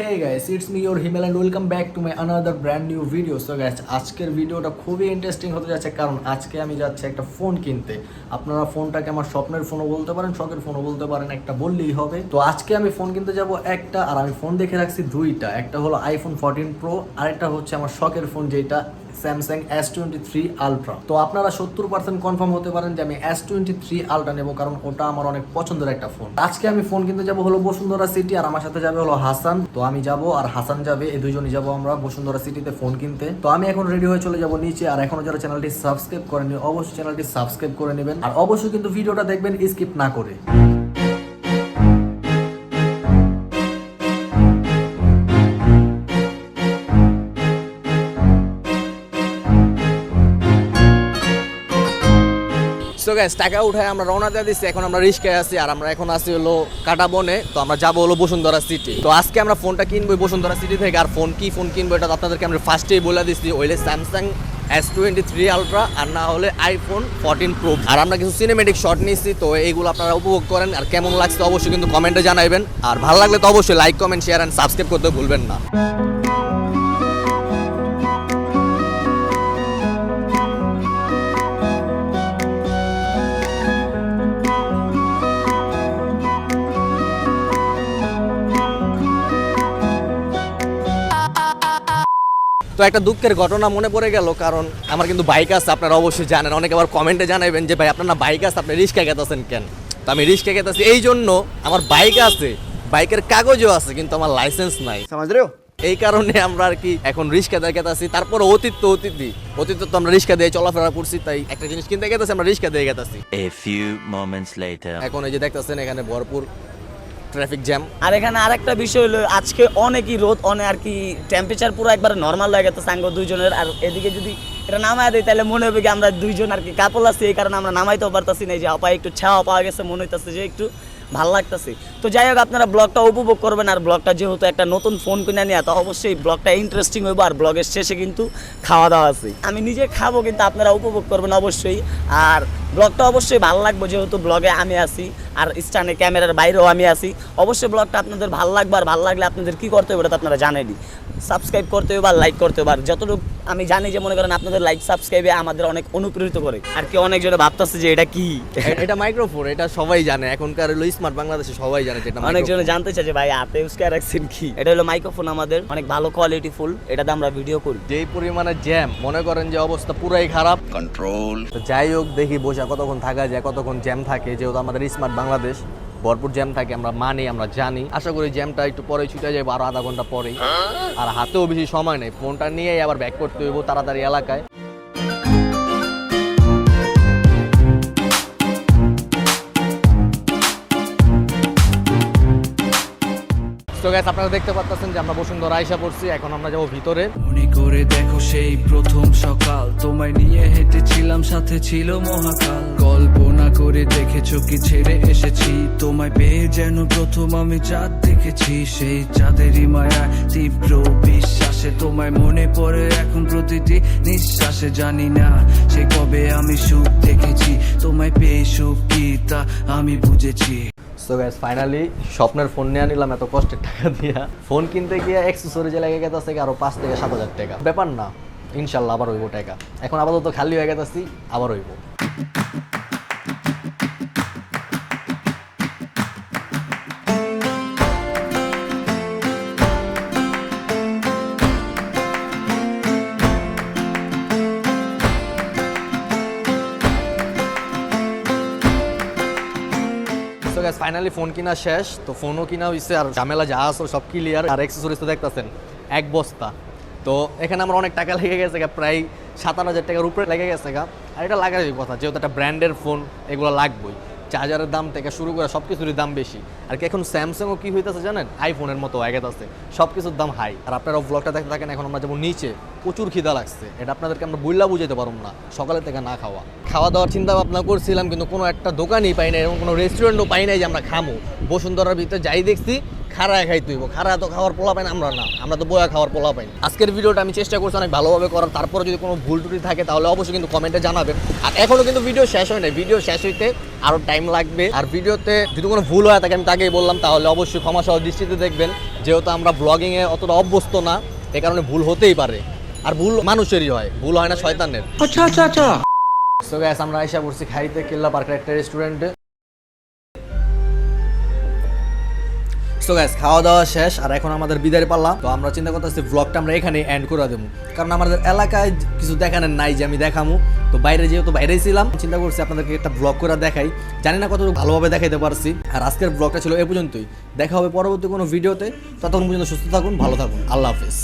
Hey guys, it's me your Himel and welcome back to my another brand new video so guys, আজকের ভিডিওটা খুবই interesting হতে যাচ্ছে কারণ আজকে আমি যাচ্ছি একটা ফোন কিনতে। আপনারা ফোনটাকে আমার স্বপ্নের ফোনও বলতে পারেন শখের ফোনও বলতে পারেন একটা বললেই হবে। তো আজকে আমি ফোন কিনতে যাব একটা আর আমি ফোন দেখে রাখছি দুইটা। একটা হলো আইফোন ফোরটিন প্রো আর একটা হচ্ছে আমার শখের ফোন যেটা Samsung S twenty three ultra তো আপনারা সত্তর পার্সেন্ট কনফার্ম হতে পারেন যে আমি এস টোয়েন্টি থ্রি আলট্রা নেব, কারণ ওটা আমার অনেক পছন্দের একটা ফোন আজকে আমি ফোন কিনতে যাব হলো বসুন্ধরা সিটি আর আমার সাথে যাবে হলো হাসান। তো আমি যাব, আর হাসান যাবে, এই দুজনই যাব আমরা বসুন্ধরা সিটিতে ফোন কিনতে। তো আমি এখন রেডি হয়ে চলে যাব নিচে, আর এখনও যারা চ্যানেলটি সাবস্ক্রাইব করেনি অবশ্যই চ্যানেলটি সাবস্ক্রাইব করে নেবেন। আর অবশ্যই কিন্তু ভিডিওটা দেখবেন স্কিপ না করে। সো গাইস টাকা উঠায় আমরা রওনা দিয়ে দিচ্ছি এখন আমরা রিস্কায় আছি আর আমরা এখন আছি হলো কাটা বনে তো আমরা যাব হলো বসুন্ধরা সিটি তো আজকে আমরা ফোনটা কিনবো বসুন্ধরা সিটি থেকে, আর ফোন কি ফোন কিনবো এটা আপনাদেরকে আমরা ফার্স্টেই বলে দিচ্ছি ওইলে Samsung S twenty three ultra আর না হলে আইফোন ফোরটিন প্রো আর আমরা কিছু সিনেমেটিক শট নিচ্ছি তো এইগুলো আপনারা উপভোগ করেন, আর কেমন লাগছে অবশ্যই কিন্তু কমেন্টে জানাবেন আর ভালো লাগলে তো অবশ্যই like comment share and subscribe করতে ভুলবেন না। একটা দুঃখের ঘটনা মনে পড়ে গেল কারণ আমার কিন্তু বাইক আছে আপনারা অবশ্যই জানেন। অনেকে আবার কমেন্টে জানাবেন যে ভাই আপনার না বাইক আছে আপনি রিক্সা গেতেছেন কেন? তো আমি রিক্সা গেতেছি এই জন্য আমার বাইক আছে বাইকের কাগজও আছে কিন্তু আমার লাইসেন্স নাই। সমাজ এই কারণে আমরা আর কি এখন রিস্কা দিয়ে গেতাছি। তারপর অতীত তো অতীতই। অতীত তো আমরা রিস্কা দিয়ে চলাফেরা করছি তাই একটা জিনিস কিনতে গেতেছি আমরা রিস্কা দিয়ে গেতেছি। এখন এই যে দেখতেছেন এখানে ভরপুর ট্রাফিক জ্যাম আর এখানে আরেকটা বিষয় হলো, আজকে অনেকই রোদ অনেক আর কি টেম্পারেচার পুরো একবার নর্মাল হয়ে গেছে সাঙ্গ দুইজনের। আর এদিকে যদি এটা নামায় দেয় তাহলে মনে হবে কি আমরা দুইজন আর কি কাপল আছি, এই কারণে আমরা নামাইতেও পারতাছি না। যে অপায় একটু ছাওয়া পাওয়া গেছে, মনে হইতেছে যে একটু ভালো লাগতেছে। তো যাই হোক, আপনারা ব্লগটা উপভোগ করবেন, আর ব্লগটা যেহেতু একটা নতুন ফোন কিনে নিয়ে, তো অবশ্যই ব্লগটা ইন্টারেস্টিং হইব, আর ব্লগের শেষে কিন্তু খাওয়া দাওয়া আছে। আমি নিজে খাব কিন্তু আপনারা উপভোগ করবেন অবশ্যই। আর ব্লগটা অবশ্যই ভালো লাগবে যেহেতু ব্লগে আমি আছি আর স্টানে ক্যামেরার বাইরেও আমি আছি। অবশ্যই ব্লগটা আপনাদের ভালো লাগবে আর ভালো লাগলে আপনাদের কি করতে হবে ওটা তো আপনারা জানেনই। সাবস্ক্রাইব করতে হবে আর লাইক করতে হবে আর যতটুকু আমি জানি যে মনে করেন আপনাদের লাইক সাবস্ক্রাইবে আমাদের অনেক অনুপ্রেরিত করে। আর কি অনেকজনে ভাবতেছে যে এটা কি? এটা মাইক্রোফোন এটা সবাই জানে। এখনকার হলো স্মার্ট বাংলাদেশে সবাই জানে যেটা অনেকজনে জানতে চাই যে ভাই হাতে ইউজ করে রাখছেন কি? এটা হলো মাইক্রোফোন আমাদের অনেক ভালো কোয়ালিটি ফুল এটাতে আমরা ভিডিও করি। যেই পরিমাণে জ্যাম মনে করেন যে অবস্থা পুরাই খারাপ। কন্ট্রোল তো যাই হোক দেখি বসে কতক্ষণ থাকা যায়, কতক্ষণ জ্যাম থাকে, যেহেতু আমাদের স্মার্ট বাংলাদেশ, ভরপুর জ্যাম থাকে, আমরা মানি, আমরা জানি। আশা করি জ্যামটা একটু পরে ছুটে যাবে, আরও আধা ঘণ্টা পরেই। আর হাতেও বেশি সময় নেই, ফোনটা নিয়েই আবার ব্যাক করতে হইব তাড়াতাড়ি এলাকায়। আপনারা দেখতে পাচ্ছেন যে আমরা বসুন্ধরা আইসা পড়ছি, এখন আমরা যাব ভিতরে। মনে করে দেখো সেই প্রথম সকাল, তোমায় নিয়ে হেঁটেছিলাম সাথে ছিল মহাকাল। কল্পনা করে দেখেছ কি ছেড়ে এসেছি? তোমায় পেয়ে যেন প্রথম আমি চাঁদ দেখেছি। সেই চাঁদেরই মায়া তীব্র বিশ্বাসে তোমায় মনে পড়ে এখন প্রতিটি নিঃশ্বাসে। জানি না সে কবে আমি সুখ দেখেছি। তোমায় পেয়ে সুখ কি তা আমি বুঝেছি। সো গাইস ফাইনালি স্বপ্নের ফোন নিয়ে নিলাম, এত কষ্টের টাকা দিয়া। ফোন কিনতে গিয়ে অ্যাক্সেসরিজ লেগে গেছে আরও পাঁচ থেকে সাত হাজার টাকা। ব্যাপার না। ইনশাল্লাহ আবার হইব টাকা। এখন আপাতত খালি হয়ে গেছে, আবার হইব। ফাইনালি ফোন কিনা শেষ, তো ফোনও কিনা হইছে আর ঝামেলা যা আছে সব ক্লিয়ার আর অ্যাক্সেসরিজ তো দেখতেছেন, এক বস্তা। তো এখানে আমার অনেক টাকা লেগে গেছে প্রায় সাতান্ন হাজার টাকার উপরে লেগে গেছে গা। আর এটা লাগার কথা, যেহেতু একটা ব্র্যান্ডের ফোন, এগুলো লাগবেই। চার্জারের দাম থেকে শুরু করে সব কিছুরই দাম বেশি। আর কি এখন স্যামসাংও কী হইতেছে জানেন? আইফোনের মতো গেছে সব কিছুর দাম হাই আর আপনারা ব্লগটা দেখতে থাকেন, এখন আমরা যেমন নিচে। প্রচুর খিদা লাগছে। এটা আপনাদেরকে আমরা বইলা বুঝাইতে পারব না। সকালে থেকে না খাওয়া। খাওয়া দাওয়ার চিন্তা ভাবনা করছিলাম, কিন্তু কোনো একটা দোকানই পাই না এরকম কোনো রেস্টুরেন্টও পাই নাই যে আমরা খামো। বসুন্ধরার ভিতরে যাই দেখছি খারায় খাইতে হইব। খারা তো খাওয়ার পোলা পাই না আমরা না। আমরা তো বয়া খাওয়ার পোলা পাই আজকের ভিডিওটা আমি চেষ্টা করছি অনেক ভালোভাবে করার। তারপরে যদি কোনো ভুল ত্রুটি থাকে তাহলে অবশ্যই কিন্তু কমেন্টে জানাবেন। আর এখনও কিন্তু ভিডিও শেষ হয় না ভিডিও শেষ হইতে আরও টাইম লাগবে। আর ভিডিওতে যদি কোনো ভুল হয় থাকে আমি তাকেই বললাম তাহলে অবশ্যই ক্ষমা সহ দৃষ্টিতে দেখবেন। যেহেতু আমরা ব্লগিংয়ে অতটা অভ্যস্ত না এ কারণে ভুল হতেই পারে। আর ভুল মানুষেরই হয়। ভুল হয় না শয়তানের। আচ্ছা আচ্ছা আচ্ছা। সো গ্যাস আমরা আইসা পড়ছি খাইতে কেল্লা পার্কের একটা রেস্টুরেন্টে সো গ্যাস খাওয়া দাওয়া শেষ, আর এখন আমাদের বিদায় পারলাম তো আমরা চিন্তা করতেছি ব্লগটা আমরা এখানে এন্ড করে দেবো। কারণ আমাদের এলাকায় কিছু দেখানোর নাই যে আমি দেখামু। তো বাইরে যেহেতু বাইরেই ছিলাম, চিন্তা করছি আপনাদেরকে একটা ব্লগ করে দেখাই। জানি না কতটুকু ভালোভাবে দেখাইতে পারছি। আর আজকের ব্লগটা ছিল এ পর্যন্তই। দেখা হবে পরবর্তী কোনো ভিডিওতে। ততক্ষণ পর্যন্ত সুস্থ থাকুন, ভালো থাকুন। আল্লাহ হাফিজ।